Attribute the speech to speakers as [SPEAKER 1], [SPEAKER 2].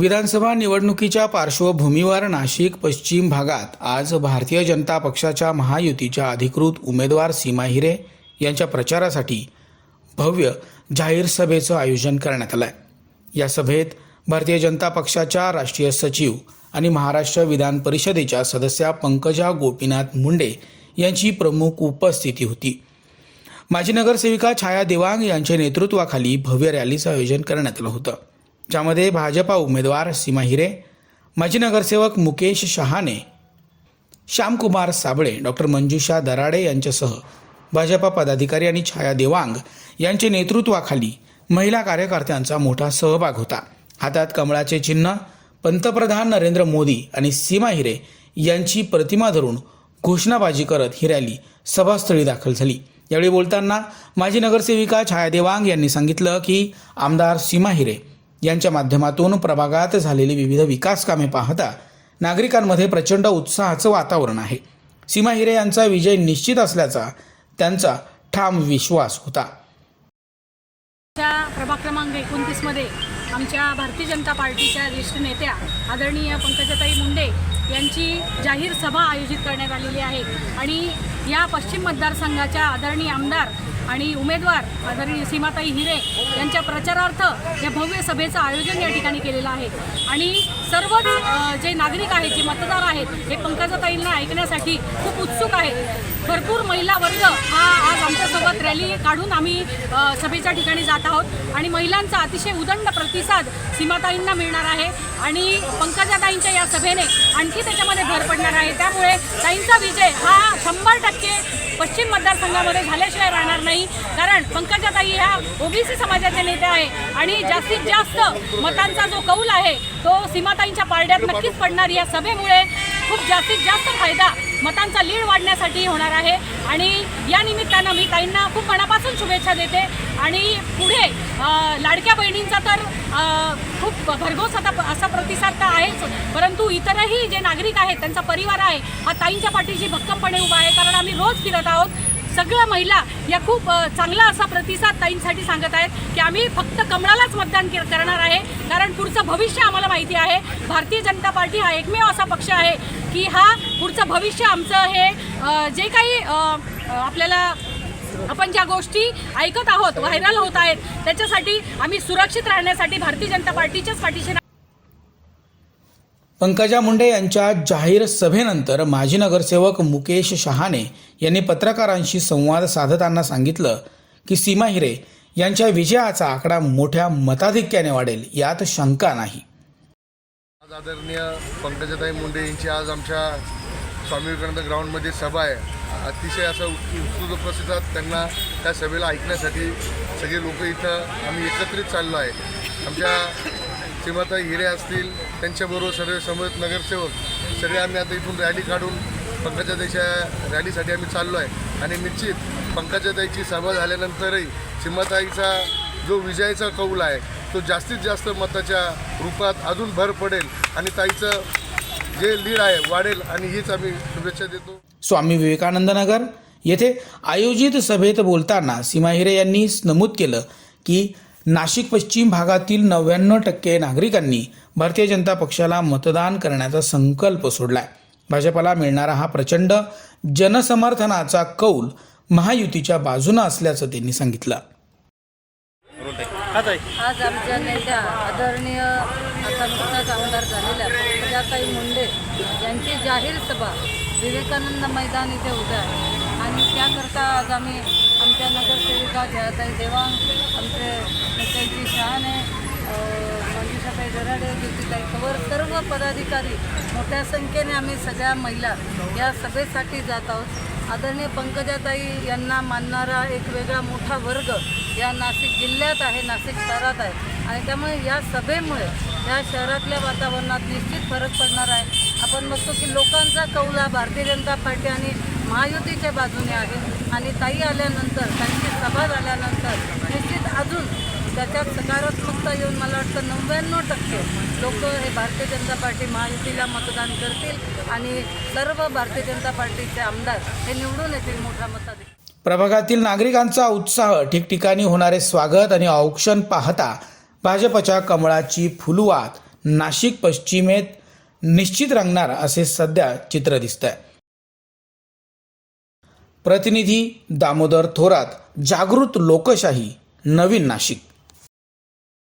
[SPEAKER 1] विधानसभा निवडणुकीच्या पार्श्वभूमीवर नाशिक पश्चिम भागात आज भारतीय जनता पक्षाच्या महायुतीच्या अधिकृत उमेदवार सीमा हिरे यांच्या प्रचारासाठी भव्य जाहीर सभेचं आयोजन करण्यात आलं आहे या सभेत भारतीय जनता पक्षाच्या राष्ट्रीय सचिव आणि महाराष्ट्र विधान परिषदेच्या सदस्या पंकजा गोपीनाथ मुंडे यांची प्रमुख उपस्थिती होती. माजी नगरसेविका छाया देवांग यांच्या नेतृत्वाखाली भव्य रॅलीचं आयोजन करण्यात आलं होतं. ज्यामध्ये भाजपा उमेदवार सीमा हिरे माजी नगरसेवक मुकेश शहाणे श्यामकुमार साबळे डॉक्टर मंजुषा दराडे यांच्यासह भाजपा पदाधिकारी आणि छाया देवांग यांचे नेतृत्वाखाली महिला कार्यकर्त्यांचा मोठा सहभाग होता. हातात कमळाचे चिन्ह पंतप्रधान नरेंद्र मोदी आणि सीमा हिरे यांची प्रतिमा धरून घोषणाबाजी करत ही रॅली सभास्थळी दाखल झाली. यावेळी बोलताना माजी नगरसेविका छाया देवांग यांनी सांगितलं की आमदार सीमा हिरे यांच्या माध्यमातून प्रभागात झालेली विविध विकास कामे पाहता नागरिकांमध्ये प्रचंड उत्साहाचं वातावरण आहे. सीमा हिरे यांचा विजय निश्चित असल्याचा त्यांचा ठाम विश्वास होता.
[SPEAKER 2] प्रभाग क्रमांक एकोणतीसमध्ये आमच्या भारतीय जनता पार्टीच्या ज्येष्ठ नेत्या आदरणीय पंकजाताई मुंडे यांची जाहीर सभा आयोजित करण्यात आलेली आहे. आणि या पश्चिम मतदारसंघाच्या आदरणीय आमदार आणि उमेदवार आदरणीय सीमाताई हिरे यांच्या प्रचारार्थ या भव्य सभेचं आयोजन या ठिकाणी केलेलं आहे. आणि सर्वच जे नागरिक आहेत जे मतदार आहेत हे पंकजाताईंना ऐकण्यासाठी खूप उत्सुक आहेत. भरपूर महिला वर्ग हा आज आमच्यासोबत रॅली काढून आम्ही सभेच्या ठिकाणी जात आहोत. आणि महिलांचा अतिशय उदंड प्रतिसाद सीमाताईंना मिळणार आहे. आणि पंकजाताईंच्या या सभेने आणखी त्याच्यामध्ये भर पडणार आहे. त्यामुळे ताईंचा विजय हा शंभर टक्के पश्चिम मतदारसंघामध्ये झाल्याशिवाय राहणार नाही. कारण पंकजाताई ह्या ओबीसी समाजाचे नेते आहे आणि जास्तीत जास्त मतांचा जो कौल आहे तो सीमाताईंच्या पारड्यात नक्कीच पडणार. या सभेमुळे खूप जास्तीत जास्त फायदा मतांचा लीड वाढण्यासाठी होणार आहे. आणि या निमित्तानं मी ताईंना खूप मनापासून शुभेच्छा देते. आणि पुढे लाडक्या बहिणींचा तर खूप भरघोस आता असा प्रतिसाद तर आहेच. परंतु इतर इतरही जे नागरिक आहेत त्यांचा परिवार आहे हा ताईंच्या पाठीशी भक्कमपणे उभा आहे. कारण आम्ही रोज फिरत आहोत. सगळ्या महिला या खूप चांगला असा प्रतिसाद ताईंसाठी सांगत आहेत की आम्ही फक्त कमळालाच मतदान करणार आहे. कारण पुढचं भविष्य आम्हाला माहिती आहे. भारतीय जनता पार्टी हा एकमेव असा पक्ष आहे की हा पुढचं भविष्य आमचं हे जे काही आपल्याला आपण ज्या गोष्टी ऐकत आहोत व्हायरल होत आहेत त्याच्यासाठी आम्ही सुरक्षित राहण्यासाठी भारतीय जनता पार्टीच्याच पाठीशी
[SPEAKER 1] पंकजा मुंडे यांच्या जाहीर सभेनंतर माजी नगरसेवक मुकेश शहाणे यांनी पत्रकारांशी संवाद साधताना सांगितलं की सीमा हिरे यांच्या विजयाचा आकडा मोठ्या मताधिक्याने वाढेल यात शंका नाही.
[SPEAKER 3] आज आदरणीय पंकजाताई मुंडे यांची आज आमच्या स्वामी विवेकानंद ग्राउंडमध्ये सभा आहे. अतिशय असं उत्सुक उत्स्फूर्त प्रतिसाद त्यांना त्या सभेला ऐकण्यासाठी सगळे लोक इथं आम्ही एकत्रित चाललो आहे. आमच्या सीमाताई हिरे असतील त्यांच्याबरोबर सर्व समवेत नगरसेवक सगळे आम्ही आता इथून रॅली काढून पंकजाताईच्या रॅलीसाठी आम्ही चाललो आहे. आणि निश्चित पंकजाताईची सभा झाल्यानंतरही सीमाताईचा जो विजयाचा कौल आहे तो जास्तीत जास्त मताच्या रूपात अजून भर पडेल आणि ताईचं जे लीड आहे वाढेल आणि हीच आम्ही शुभेच्छा देतो.
[SPEAKER 1] स्वामी विवेकानंद नगर येथे आयोजित सभेत बोलताना सीमा हिरे यांनी नमूद केलं की नाशिक पश्चिम भागातील नव्याण्णव टक्के नागरिकांनी भारतीय जनता पक्षाला मतदान करण्याचा संकल्प सोडलाय. भाजपला मिळणारा हा प्रचंड जनसमर्थनाचा कौल महायुतीच्या बाजूनं असल्याचं त्यांनी सांगितलं.
[SPEAKER 4] आज आमच्या नेत्या आदरणीय आता नुकताच आमदार झालेल्या पंकजाताई मुंडे यांची जाहीर सभा विवेकानंद मैदान इथे आहे. आणि त्याकरता आज आम्ही आमच्या नगरसेविका जयाताई देवांग आमचे नेत्यांची शहाणे अं, मंजुषाताई दराडे ज्योतिताई कवर सर्व पदाधिकारी मोठ्या संख्येने आम्ही सगळ्या महिला या सभेसाठी जात आहोत. आदरणीय पंकजाताई यांना मानणारा एक वेगळा मोठा वर्ग या नाशिक जिल्ह्यात आहे नाशिक शहरात आहे. आणि त्यामुळे या सभेमुळे या शहरातल्या वातावरणात निश्चित फरक पडणार आहे. आपण बघतो की लोकांचा कौल हा भारतीय जनता पार्टी आणि महायुतीच्या बाजूने आहे आणि ताई आल्यानंतर त्यांची सभा झाल्यानंतर निश्चित अजून त्याच्यात सकारात्मकता येऊन मला वाटतं नव्याण्णव टक्के लोक हे भारतीय जनता पार्टी महायुतीला मतदान करतील आणि सर्व भारतीय जनता पार्टीचे आमदार हे निवडून येतील मोठ्या मताधिक्याने
[SPEAKER 1] प्रभागातील नागरिकांचा उत्साह ठिकठिकाणी होणारे स्वागत आणि औक्षण पाहता भाजपच्या कमळाची फुलवात नाशिक पश्चिमेत निश्चित रंगणार असे सध्या चित्र दिसतंय. प्रतिनिधी दामोदर थोरात जागृत लोकशाही नवीन नाशिक.